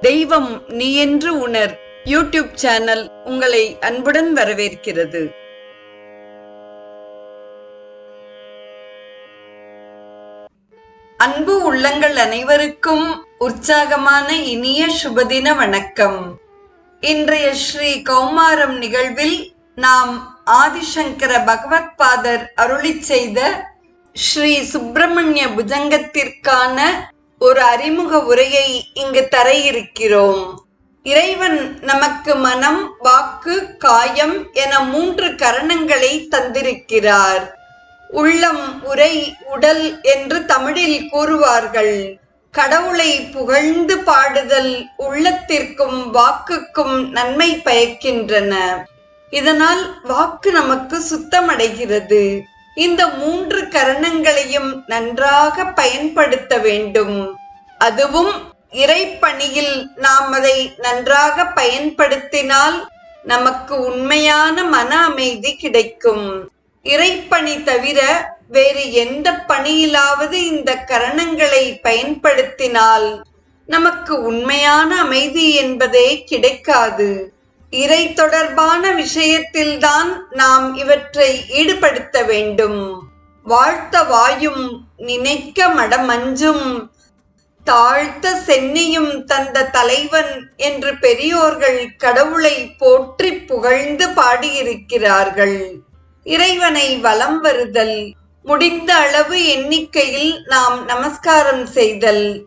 தெய்வம் நீ என்று உணர். யூடியூப் சேனல் உங்களை அன்புடன் வரவேற்கிறது. அன்பு உள்ளங்கள் அனைவருக்கும் உற்சாகமான இனிய சுபதின வணக்கம். இன்றைய ஸ்ரீ கௌமாரம் நிகழ்வில் நாம் ஆதிசங்கர பகவத் பாதர் அருளி செய்த ஸ்ரீ சுப்பிரமணிய புஜங்கத்திற்கான ஒரு அறிமுக உரையை இங்கு தர இருக்கிறோம் இறைவன் நமக்கு மனம் வாக்கு காயம் என மூன்று கரணங்களை தந்திருக்கிறார். உள்ளம் உரை உடல் என்று தமிழில் கூறுவார்கள். கடவுளை புகழ்ந்து பாடுதல் உள்ளத்திற்கும் வாக்குக்கும் நன்மை பயக்கின்றன. இதனால் வாக்கு நமக்கு சுத்தமடைகிறது. இந்த மூன்று கரணங்களையும் நன்றாக பயன்படுத்த வேண்டும். அதுவும் இறைப்பணியில் நாம் அதை நன்றாக பயன்படுத்தினால் நமக்கு உண்மையான மன அமைதி கிடைக்கும். இறைப்பணி தவிர வேறு எந்த பணியிலாவது இந்த கரணங்களை பயன்படுத்தினால் நமக்கு உண்மையான அமைதி என்பதே கிடைக்காது. இறை தொடர்பான விஷயத்தில்தான் நாம் இவற்றை ஈடுபடுத்த வேண்டும். வாழ்த்த வாயும் நினைக்க மடமஞ்சும் தாழ்த்த சென்னியும் தந்த தலைவன் என்று பெரியோர்கள் கடவுளை போற்றி புகழ்ந்து பாடியிருக்கிறார்கள். இறைவனை வலம் வருதல் முடிந்த அளவு எண்ணிக்கையில் நாம் நமஸ்காரம் செய்தல்.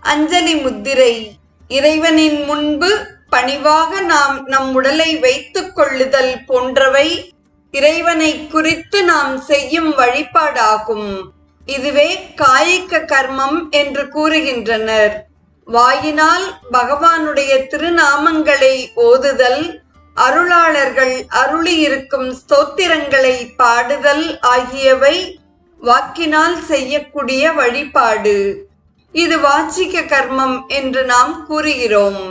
அஞ்சலி முத்திரை இறைவனின் முன்பு பணிவாக நாம் நம் உடலை வைத்துக் கொள்ளுதல் போன்றவை இறைவனை குறித்து நாம் செய்யும் வழிபாடாகும். இதுவே காய்க கர்மம் என்று கூறுகின்றனர். வாயினால் பகவானுடைய திருநாமங்களை ஓதுதல் அருளாளர்கள் அருளி இருக்கும் ஸ்தோத்திரங்களை பாடுதல் ஆகியவை வாக்கினால் செய்யக்கூடிய வழிபாடு. இது வாச்சிக்க கர்மம் என்று நாம் கூறுகிறோம்.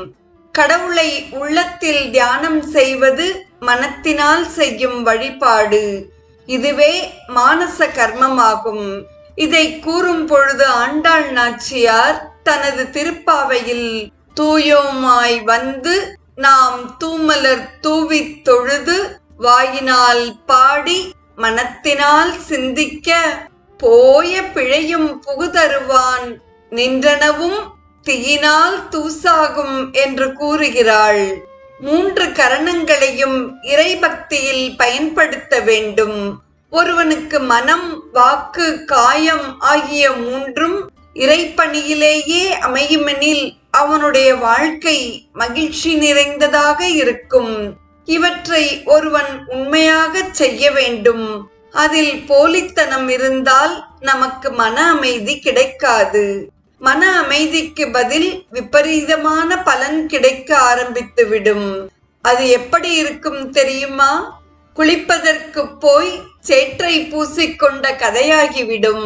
கடவுளை உள்ளத்தில் தியானம் செய்வது மனத்தினால் செய்யும் வழிபாடு. இதுவே மானச கர்மமாகும். இதை கூறும் பொழுது ஆண்டாள் நாச்சியார் தனது திருப்பாவையில் தூயோமாய் வந்து நாம் தூமலர் தூவித் தொழுது வாயினால் பாடி மனத்தினால் சிந்திக்க போய பிழையும் புகுதருவான். நின்றனவும் தீயினால் தூசாகும் என்று கூறுகிறாள். மூன்று கரணங்களையும் இறைபக்தியில் பயன்படுத்த வேண்டும். ஒருவனுக்கு மனம் வாக்கு காயம் ஆகிய மூன்றும் இறைப்பணியிலேயே அமையுமெனில் அவனுடைய வாழ்க்கை மகிழ்ச்சி நிறைந்ததாக இருக்கும். இவற்றை ஒருவன் உண்மையாக செய்ய வேண்டும். அதில் போலித்தனம் இருந்தால் நமக்கு மன அமைதி கிடைக்காது. மன அமைதிக்கு பதில் விபரீதமான பலன் கிடைக்க ஆரம்பித்துவிடும் அது எப்படி இருக்கும் தெரியுமா? குளிப்பதற்கு போய் சேற்றை பூசிக்கொண்ட கதையாகிவிடும்.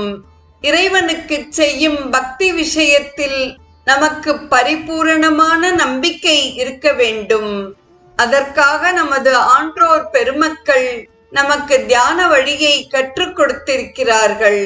இறைவனுக்கு செய்யும் பக்தி விஷயத்தில் நமக்கு பரிபூரணமான நம்பிக்கை இருக்க வேண்டும். அதற்காக நமது ஆன்றோர் பெருமக்கள் நமக்கு தியான வழியை கற்றுக் கொடுத்திருக்கிறார்கள்.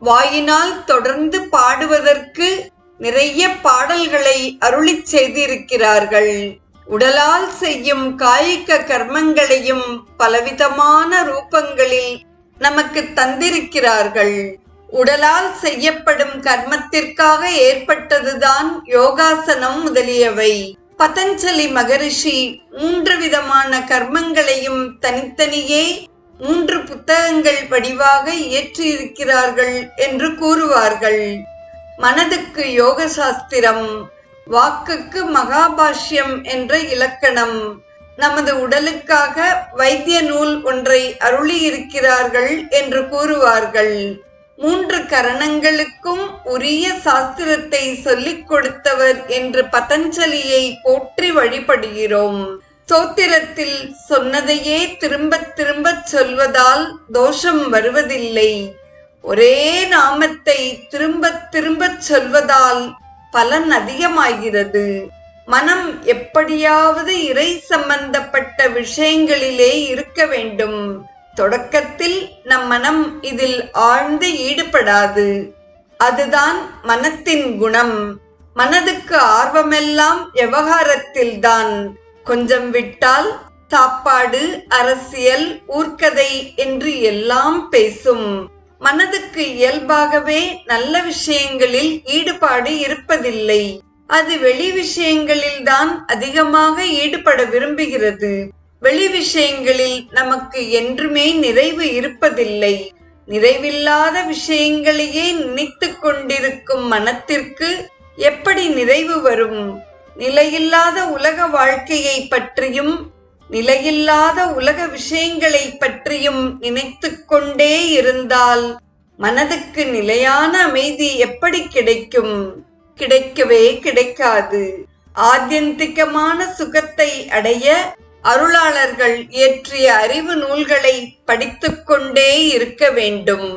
வாயினால் தொடர்ந்து பாடுவதற்கு நிறைய பாடல்களை அருளி செய்திருக்கிறார்கள். உடலால் செய்யும் காய்க கர்மங்களையும் பலவிதமான ரூபங்களில் நமக்கு தந்திருக்கிறார்கள். உடலால் செய்யப்படும் கர்மத்திற்காக ஏற்பட்டதுதான் யோகாசனம் முதலியவை. பதஞ்சலி மகரிஷி மூன்று விதமான கர்மங்களையும் தனித்தனியே மூன்று புத்தகங்கள் படிவாக இயற்றியிருக்கிறார்கள் என்று கூறுவார்கள். மனதுக்கு யோக சாஸ்திரம் வாக்குக்கு மகாபாஷ்யம் என்ற இலக்கணம் நமது உடலுக்காக வைத்திய நூல் ஒன்றை அருளி இருக்கிறார்கள் என்று கூறுவார்கள். மூன்று கரணங்களுக்கும் உரிய சாஸ்திரத்தை சொல்லிக் கொடுத்தவர் என்று பதஞ்சலியை போற்றி வழிபடுகிறோம். சோத்திரத்தில் சொன்னதையே திரும்ப திரும்ப சொல்வதால் தோஷம் வருவதில்லை. ஒரே நாமத்தை திரும்ப திரும்ப சொல்வதால் பலன் அதிகமாகிறது. மனம் எப்படியாவது இறை சம்பந்தப்பட்ட விஷயங்களிலே இருக்க வேண்டும். தொடக்கத்தில் நம் மனம் இதில் ஆழ்ந்து ஈடுபடாது. அதுதான் மனத்தின் குணம். மனதுக்கு ஆர்வமெல்லாம் விவகாரத்தில்தான். கொஞ்சம் விட்டால் சாப்பாடு அரசியல் ஊர்க்கதை என்று எல்லாம் பேசும். மனதுக்கு இயல்பாகவே நல்ல விஷயங்களில் ஈடுபாடு இருப்பதில்லை. அது வெளி விஷயங்களில்தான் அதிகமாக ஈடுபட விரும்புகிறது. வெளி விஷயங்களில் நமக்கு என்றுமே நிறைவு இருப்பதில்லை. நிறைவில்லாத விஷயங்களையே நினைத்து கொண்டிருக்கும் மனத்திற்கு எப்படி நிறைவு வரும்? நிலையில்லாத உலக வாழ்க்கையை பற்றியும் நிலையில்லாத உலக விஷயங்களை பற்றியும் நினைத்து கொண்டே இருந்தால் மனதுக்கு நிலையான அமைதி எப்படி கிடைக்கும்? கிடைக்கவே கிடைக்காது. ஆத்தியந்திகமான சுகத்தை அடைய அருளாளர்கள் இயற்றிய அறிவு நூல்களை படித்துக்கொண்டே இருக்க வேண்டும்.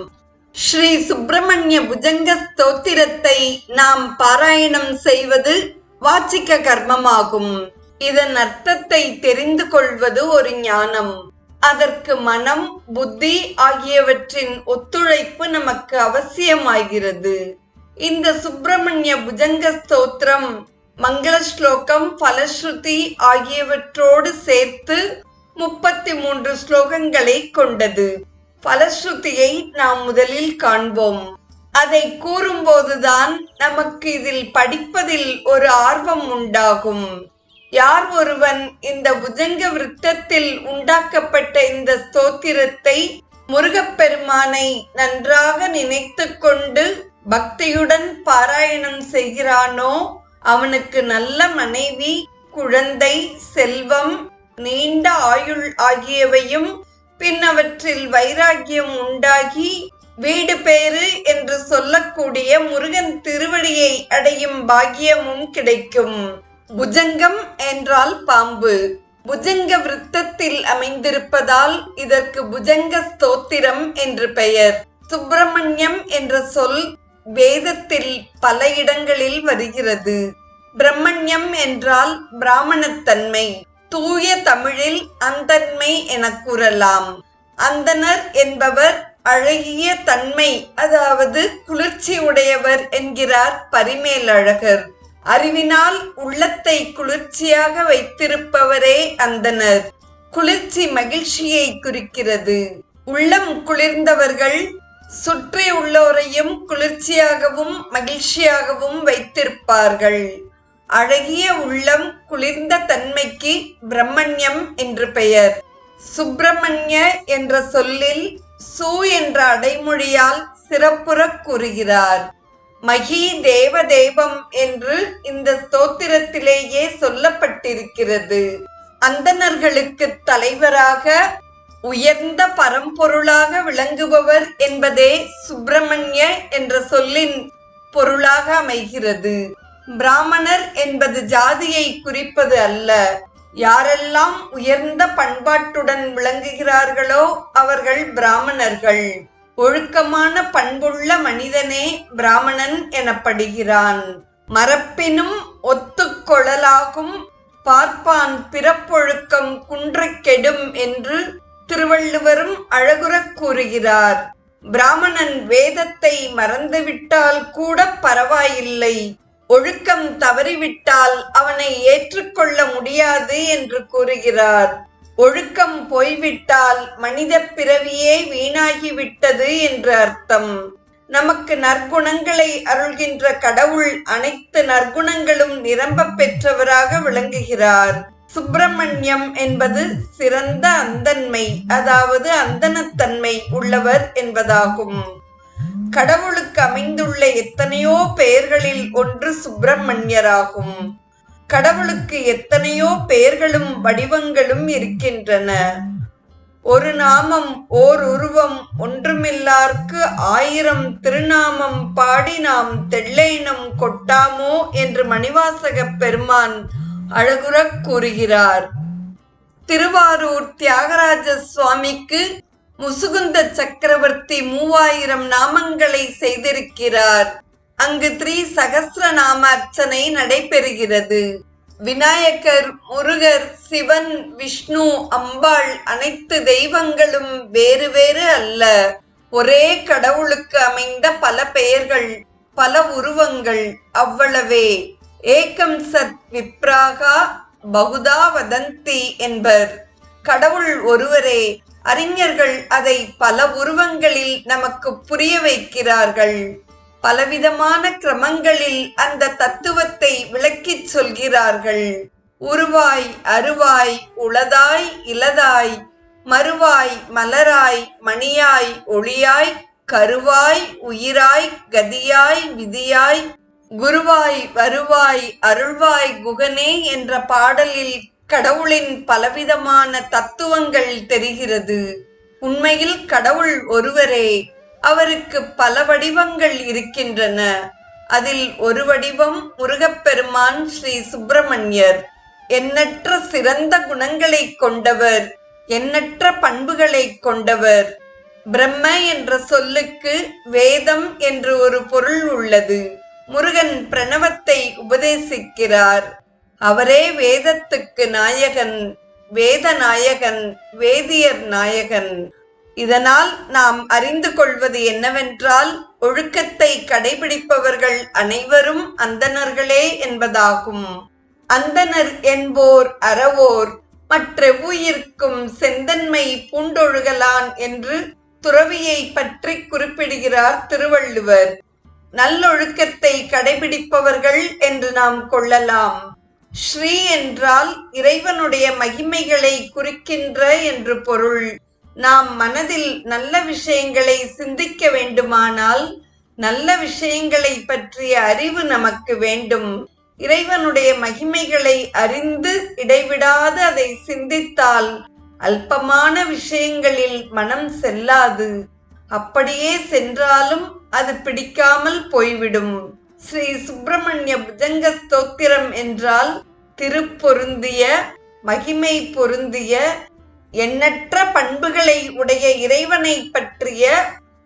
ஸ்ரீ சுப்பிரமணிய புஜங்க ஸ்தோத்திரத்தை நாம் பாராயணம் செய்வது வாச்சிக்க கர்மமாகும். இதன் அர்த்தத்தை தெரிந்து கொள்வது ஒரு ஞானம். அதற்கு மனம் புத்தி ஆகியவற்றின் ஒத்துழைப்பு நமக்கு அவசியமாகிறது. இந்த சுப்பிரமணிய புஜங்க ஸ்தோத்திரம் மங்கள ஸ்லோகம் பலஸ்ருதி ஆகியவற்றோடு சேர்த்து முப்பத்தி மூன்று ஸ்லோகங்களை கொண்டது. பலஸ்ருதியை நாம் முதலில் காண்போம். அதை கூறும்போதுதான் நமக்கு இதில் படிப்பதில் ஒரு ஆர்வம் உண்டாகும். யார் ஒருவன் இந்த புஜங்க விருத்தத்தில் உண்டாக்கப்பட்ட இந்த ஸ்தோத்திரத்தை முருகப்பெருமானை நன்றாக நினைத்து கொண்டு பக்தியுடன் பாராயணம் செய்கிறானோ அவனுக்கு நல்ல மனைவி குழந்தை செல்வம் நீண்ட ஆயுள் ஆகியவையும் பின் அவற்றில் வைராக்கியம் உண்டாகி வீடு பேறு என்று சொல்லக்கூடிய முருகன் திருவடியை அடையும் பாக்கியமும் கிடைக்கும். புஜங்கம் என்றால் பாம்பு. புஜங்க விருத்தத்தில் அமைந்திருப்பதால் இதற்கு புஜங்க ஸ்தோத்திரம் என்று பெயர். சுப்பிரமணியம் என்ற சொல் வேதத்தில் பல இடங்களில் வருகிறது. பிரம்மண்யம் என்றால் பிராமணத்தன்மை. தூய தமிழில் அந்தன்மை என கூறலாம். அந்தனர் என்பவர் அழகிய தன்மை அதாவது குளிர்ச்சி உடையவர் என்கிறார் பரிமேலழகர். அறிவினால் உள்ளத்தை குளிர்ச்சியாக வைத்திருப்பவரே அந்தனர் குளிர்ச்சி மகிழ்ச்சியை குறிக்கிறது. உள்ளம் குளிர்ந்தவர்கள் சுற்றி உள்ளோரையும் குளிர்ச்சியாகவும் மகிழ்ச்சியாகவும் வைத்திருப்பார்கள். அழகிய உள்ளம் குளிர்ந்த தன்மைக்கு பிரம்மண்யம் என்று பெயர். சுப்பிரமணிய என்ற சொல்லில் சு என்ற அடைமொழியால் சிறப்புறக் கூறுகிறார். மகி தேவதேவம் என்று இந்த ஸ்தோத்திரத்திலேயே சொல்லப்பட்டிருக்கிறது. அந்தணர்களுக்கு தலைவராக உயர்ந்த பரம்பொருளாக விளங்குபவர் என்பதே சுப்பிரமணிய என்ற சொல்லின் பொருளாக அமைகிறது. பிராமணர் என்பது ஜாதியை குறிப்பது அல்ல. யாரெல்லாம் உயர்ந்த பண்பாட்டுடன் விளங்குகிறார்களோ அவர்கள் பிராமணர்கள். ஒழுக்கமான பண்புள்ள மனிதனே பிராமணன் எனப்படுகிறான். மரப்பினும் ஒத்துக்கொழலாகும் பார்ப்பான் பிறப்பொழுக்கம் குன்றக் கெடும் என்று திருவள்ளுவரும் அழகுறக் கூறுகிறார். பிராமணன் வேதத்தை மறந்துவிட்டால் கூட பரவாயில்லை. ஒழுக்கம் தவறிவிட்டால் அவனை ஏற்றுக்கொள்ள முடியாது என்று கூறுகிறார். ஒழுக்கம் போய்விட்டால் மனித பிறவியே வீணாகிவிட்டது என்று அர்த்தம். நமக்கு நற்குணங்களை அருள்கின்ற கடவுள் அனைத்து நற்குணங்களும் நிரம்ப பெற்றவராக விளங்குகிறார். சுப்பிரமணியம் என்பது சிறந்த அந்தன்மை அதாவது அந்தனத்தன்மை உள்ளவர் என்பதாகும். கடவுளுக்கு அமைந்துள்ள எத்தனையோ பெயர்களில் ஒன்று சுப்பிரமணியராகும். கடவுளுக்கு எத்தனையோ பெயர்களும் வடிவங்களும் இருக்கின்றன. ஒரு நாமம் ஓர் உருவம் ஒன்றுமில்லார்க்கு ஆயிரம் திருநாமம் பாடி நாம் தெள்ளைனம் கொட்டாமோ என்று மணிவாசகப் பெருமான் அழகுறக் கூறுகிறார். திருவாரூர் தியாகராஜ சுவாமிக்கு முசுகுந்த சக்கரவர்த்தி மூவாயிரம் நாமங்களை செய்திருக்கிறார். அங்கு த்ரீ சகஸ்ர நாம அர்ச்சனை நடைபெறுகிறது. விநாயகர் முருகர் சிவன் விஷ்ணு அம்பாள் அனைத்து தெய்வங்களும் வேறு வேறு அல்ல. ஒரே கடவுளுக்கு அமைந்த பல பெயர்கள் பல உருவங்கள் அவ்வளவே. ஏகம் சத் விப்ராகா பகுதா வதந்தி என்பர். கடவுள் ஒருவரே அறிஞர்கள் அதை பல உருவங்களில் நமக்கு புரிய வைக்கிறார்கள். பலவிதமான கிரமங்களில் அந்த தத்துவத்தை விளக்கிச் சொல்கிறார்கள். உருவாய் அருவாய் உளதாய் இலதாய் மறுவாய் மலராய் மணியாய் ஒளியாய் கருவாய் உயிராய் கதியாய் விதியாய் குருவாய் வருவாய் அருள்வாய் குகனே என்ற பாடலில் கடவுளின் பலவிதமான தத்துவங்கள் தெரிகிறது. உண்மையில் கடவுள் ஒருவரே அவருக்கு பல வடிவங்கள் இருக்கின்றன. அதில் ஒரு வடிவம் முருகப்பெருமான் ஸ்ரீ சுப்பிரமணியர். எண்ணற்ற சிறந்த குணங்களை கொண்டவர் எண்ணற்ற பண்புகளை கொண்டவர். பிரம்ம என்ற சொல்லுக்கு வேதம் என்று ஒரு பொருள் உள்ளது. முருகன் பிரணவத்தை உபதேசிக்கிறார். அவரே வேதத்துக்கு நாயகன் வேத நாயகன் வேதியர் நாயகன். இதனால் நாம் அறிந்து கொள்வது என்னவென்றால் ஒழுக்கத்தை கடைபிடிப்பவர்கள் அனைவரும் அந்தணர்களே என்பதாகும். அந்தணர் என்போர் அறவோர் மற்ற உயிர்க்கும் செந்தன்மை பூண்டொழுகலான் என்று துறவியை பற்றி குறிப்பிடுகிறார் திருவள்ளுவர். நல்லொழுக்கத்தை கடைபிடிப்பவர்கள் என்று நாம் கொள்ளலாம். ஸ்ரீ என்றால் இறைவனுடைய மகிமைகளை குறிக்கின்ற என்று பொருள். நாம் மனதில் நல்ல விஷயங்களை சிந்திக்க வேண்டுமானால் நல்ல விஷயங்களை பற்றிய அறிவு நமக்கு வேண்டும். இறைவனுடைய மகிமைகளை அறிந்து இடைவிடாது அதை சிந்தித்தால் அல்பமான விஷயங்களில் மனம் செல்லாது. அப்படியே சென்றாலும் அது பிடிக்காமல் போய்விடும். ஸ்ரீ சுப்பிரமணிய புஜங்க ஸ்தோத்திரம் என்றால் திருப்பொருந்திய மகிமை பொருந்திய எண்ணற்ற பண்புகளை உடைய இறைவனை பற்றிய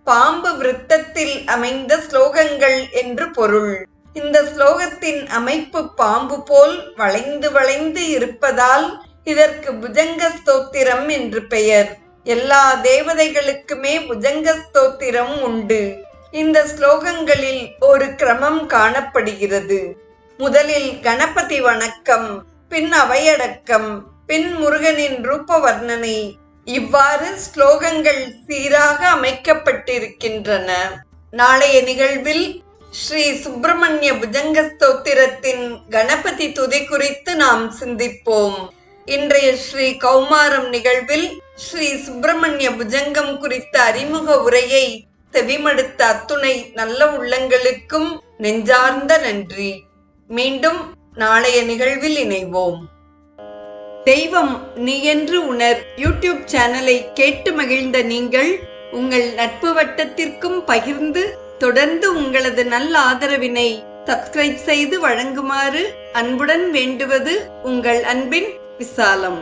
பாம்பு விருத்தத்தில் அமைந்த ஸ்லோகங்கள் என்று பொருள். இந்த ஸ்லோகத்தின் அமைப்பு பாம்பு போல் வளைந்து வளைந்து இருப்பதால் இதற்கு புஜங்க ஸ்தோத்திரம் என்று பெயர். எல்லா தேவதைகளுக்குமே புஜங்க ஸ்தோத்திரம் உண்டு. இந்த ஸ்லோகங்களில் ஒரு கிரமம் காணப்படுகிறது. முதலில் கணபதி வணக்கம் பின் அவையடக்கம் பின் முருகனின் ரூப வர்ணனை இவ்வாறு ஸ்லோகங்கள் சீராக அமைக்கப்பட்டிருக்கின்றன. நாளைய நிகழ்வில் ஸ்ரீ சுப்பிரமணிய புஜங்க ஸ்தோத்திரத்தின் கணபதி துதி குறித்து நாம் சிந்திப்போம். இன்றைய ஸ்ரீ கௌமாரம் நிகழ்வில் ஸ்ரீ சுப்பிரமணிய புஜங்கம் குறித்த அறிமுக உரையை செவிமடுத்த அத்துணை நல்ல உள்ளங்களுக்கும் நெஞ்சார்ந்த நன்றி. மீண்டும் நாளைய நிகழ்வில் இணைவோம். தெய்வம் நீ என்று உணர் யூடியூப் சேனலை கேட்டு மகிழ்ந்த நீங்கள் உங்கள் நட்பு வட்டத்திற்கும் பகிர்ந்து தொடர்ந்து உங்களது நல்ல ஆதரவினை சப்ஸ்கிரைப் செய்து வழங்குமாறு அன்புடன் வேண்டுவது உங்கள் அன்பின் விசாலம்.